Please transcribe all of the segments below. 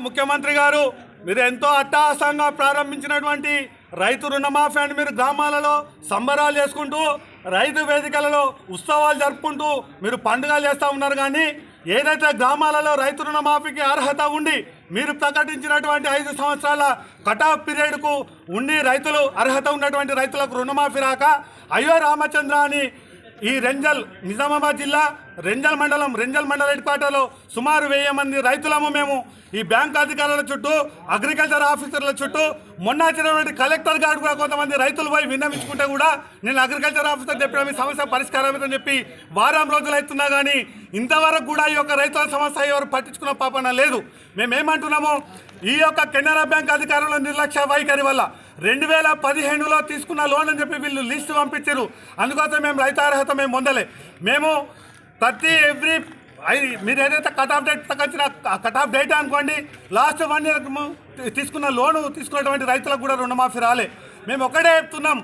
ముఖ్యమంత్రి గారు మీరు ఎంతో అట్టహాసంగా ప్రారంభించినటువంటి రైతు రుణమాఫీ అని మీరు గ్రామాలలో సంబరాలు చేసుకుంటూ రైతు వేదికలలో ఉత్సవాలు జరుపుకుంటూ మీరు పండుగలు చేస్తూ ఉన్నారు కానీ ఏదైతే గ్రామాలలో రైతు రుణమాఫీకి అర్హత ఉండి మీరు ప్రకటించినటువంటి ఐదు సంవత్సరాల కటాఫ్ పీరియడ్కు ఉండి రైతులు అర్హత ఉన్నటువంటి రైతులకు రుణమాఫీ రాక అయ్యో రామచంద్ర అని ఈ రెంజల్ నిజామాబాద్ జిల్లా రెంజల్ మండలం రెంజల్ మండల హెడ్ క్వార్టర్లో సుమారు వెయ్యి మంది రైతులము మేము. ఈ బ్యాంక్ అధికారుల చుట్టూ అగ్రికల్చర్ ఆఫీసర్ల చుట్టూ మొన్న వచ్చినటువంటి కలెక్టర్ గారు కూడా కొంతమంది రైతులు పోయి విన్నవించుకుంటే కూడా నేను అగ్రికల్చర్ ఆఫీసర్ చెప్పిన మీ సమస్య పరిష్కారం చెప్పి వారం రోజులు అవుతున్నా కానీ ఇంతవరకు కూడా ఈ యొక్క రైతుల సమస్య ఎవరు పట్టించుకున్న పాపన లేదు. మేమేమంటున్నాము ఈ యొక్క కెనరా బ్యాంక్ అధికారుల నిర్లక్ష్య వైఖరి వల్ల రెండు వేల పదిహేనులో తీసుకున్న లోన్ అని చెప్పి వీళ్ళు లిస్ట్ పంపించారు. అందుకోసం మేము రైతు అర్హత మేము పొందలే. మేము ప్రతి ఎవ్రీ మీరు ఏదైతే కట్ ఆఫ్ డేట్ ప్రకటించిన కట్ ఆఫ్ డేట్ అనుకోండి లాస్ట్ వన్ ఇయర్ తీసుకున్న లోను తీసుకున్నటువంటి రైతులకు కూడా రుణమాఫీ రాలే. మేము ఒకటే చెప్తున్నాం.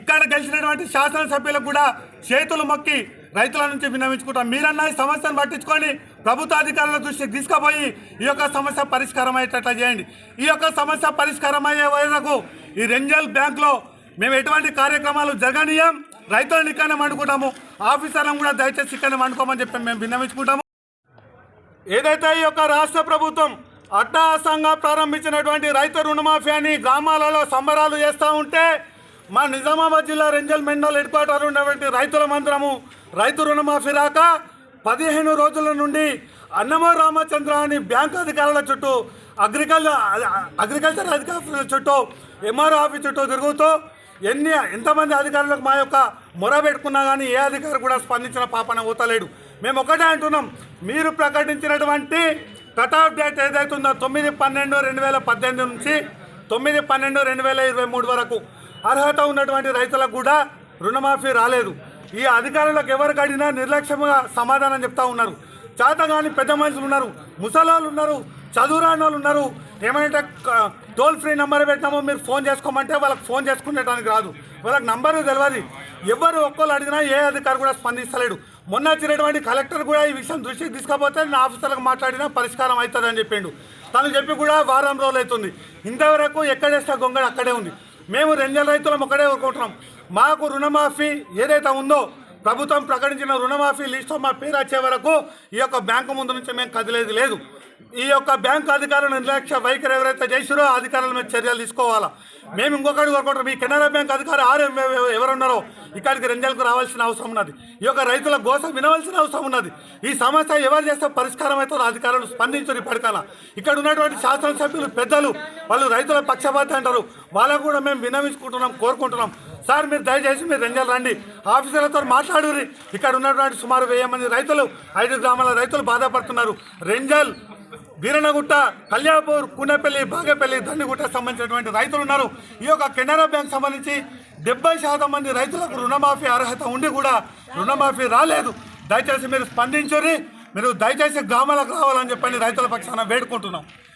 ఇక్కడ గెలిచినటువంటి శాసనసభ్యులకు కూడా చేతులు మొక్కి రైతుల నుంచి విన్నవించుకుంటాం. మీరన్నా ఈ సమస్యను పట్టించుకొని ప్రభుత్వ అధికారుల దృష్టికి తీసుకుపోయి ఈ యొక్క సమస్య పరిష్కారం అయ్యేటట్లు చేయండి. ఈ యొక్క సమస్య పరిష్కారం అయ్యే వరకు ఈ రెంజల్ బ్యాంక్లో మేము ఎటువంటి కార్యక్రమాలు జరగనీయం. రైతులను ఇక్కడనే వండుకుంటాము ఆఫీసర్లను కూడా దయచేసి ఇక్కడనే వండుకోమని చెప్పి మేము విన్నవించుకుంటాము. ఏదైతే ఈ యొక్క రాష్ట్ర ప్రభుత్వం అట్టహాసంగా ప్రారంభించినటువంటి రైతు రుణమాఫీ అని గ్రామాలలో సంబరాలు చేస్తూ ఉంటే మా నిజామాబాద్ జిల్లా రెంజల్ మెండల్ హెడ్ క్వార్టర్ ఉన్నటువంటి రైతుల మంత్రము రైతు రుణమాఫీ రాక పదిహేను రోజుల నుండి అన్నమ రామచంద్ర అని బ్యాంక్ అధికారుల చుట్టూ అగ్రికల్చర్ అగ్రికల్చర్ అధికారుల చుట్టూ ఎంఆర్ఓ ఆఫీస్ చుట్టూ తిరుగుతూ ఎన్ని ఎంతమంది అధికారులకు మా యొక్క మొర పెట్టుకున్నా కానీ ఏ అధికారి కూడా స్పందించిన పాపన ఊతలేడు. మేము ఒకటే అంటున్నాం మీరు ప్రకటించినటువంటి కట్ ఆఫ్ డేట్ ఏదైతుందో తొమ్మిది పన్నెండు రెండు వేల పద్దెనిమిది నుంచి తొమ్మిది పన్నెండు రెండు వేల ఇరవై మూడు వరకు అర్హత ఉన్నటువంటి రైతులకు కూడా రుణమాఫీ రాలేదు. ఈ అధికారులకు ఎవరికి అడిగినా నిర్లక్ష్యంగా సమాధానం చెప్తా ఉన్నారు. చేతగాని పెద్ద మనుషులు ఉన్నారు. ముసలాళ్ళు ఉన్నారు. చదువురాని వాళ్ళు ఉన్నారు. ఏమంటే టోల్ ఫ్రీ నెంబర్ పెట్టినామో మీరు ఫోన్ చేసుకోమంటే వాళ్ళకి ఫోన్ చేసుకునేటానికి రాదు. వాళ్ళకి నంబరు తెలియదు ఎవరు ఒక్కళ్ళు అడిగినా ఏ అధికారి కూడా స్పందిస్తలేడు. మొన్న వచ్చినటువంటి కలెక్టర్ కూడా ఈ విషయం దృష్టికి తీసుకపోతే నా ఆఫీసర్లకు మాట్లాడినా పరిష్కారం అవుతుందని చెప్పిండు. తను చెప్పి కూడా వారం రోజులు అవుతుంది. ఇంతవరకు ఎక్కడేస్తే గొంగడు అక్కడే ఉంది. మేము రెండేళ్ళ రైతులం ఒకటే కోరుకుంటున్నాం. మాకు రుణమాఫీ ఏదైతే ఉందో ప్రభుత్వం ప్రకటించిన రుణమాఫీ లిస్ట్ మా పేరు వచ్చే వరకు ఈ యొక్క బ్యాంకు ముందు నుంచి మేము కదిలేది లేదు. ఈ యొక్క బ్యాంకు అధికారుల నిర్లక్ష్య వైఖరి ఎవరైతే చేసిరో అధికారుల మీద చర్యలు తీసుకోవాలా? మేము ఇంకొకటి కోరుకుంటాం ఈ కెనరా బ్యాంక్ అధికారి ఆరు ఎవరున్నారో ఇక్కడికి రెంజల్కు రావాల్సిన అవసరం ఉన్నది. ఈ యొక్క రైతుల గోస వినవలసిన అవసరం ఉన్నది. ఈ సమస్య ఎవరు చేస్తే పరిష్కారం అవుతుందో అధికారులు స్పందించరు ఇప్పటికైనా ఇక్కడ ఉన్నటువంటి శాసనసభ్యులు పెద్దలు వాళ్ళు రైతుల పక్షపాతి అంటారు. వాళ్ళకు కూడా మేము వినవించుకుంటున్నాం కోరుకుంటున్నాం. సార్ మీరు దయచేసి మీరు రెంజల్ రండి. ఆఫీసర్లతో మాట్లాడురి ఇక్కడ ఉన్నటువంటి సుమారు వెయ్యి మంది రైతులు ఐదు గ్రామాల రైతులు బాధపడుతున్నారు. రెంజల్ వీరనగుట్ట కళ్యాపూర్ కూనపల్లి బాగపల్లి దండిగుట్ట సంబంధించినటువంటి రైతులు ఉన్నారు. ఈ యొక్క కెనరా బ్యాంక్ సంబంధించి డెబ్బై శాతం మంది రైతులకు రుణమాఫీ అర్హత ఉండి కూడా రుణమాఫీ రాలేదు. దయచేసి మీరు స్పందించుర్రి మీరు దయచేసి గ్రామాలకు రావాలని చెప్పని రైతుల పక్షాన వేడుకుంటున్నాం.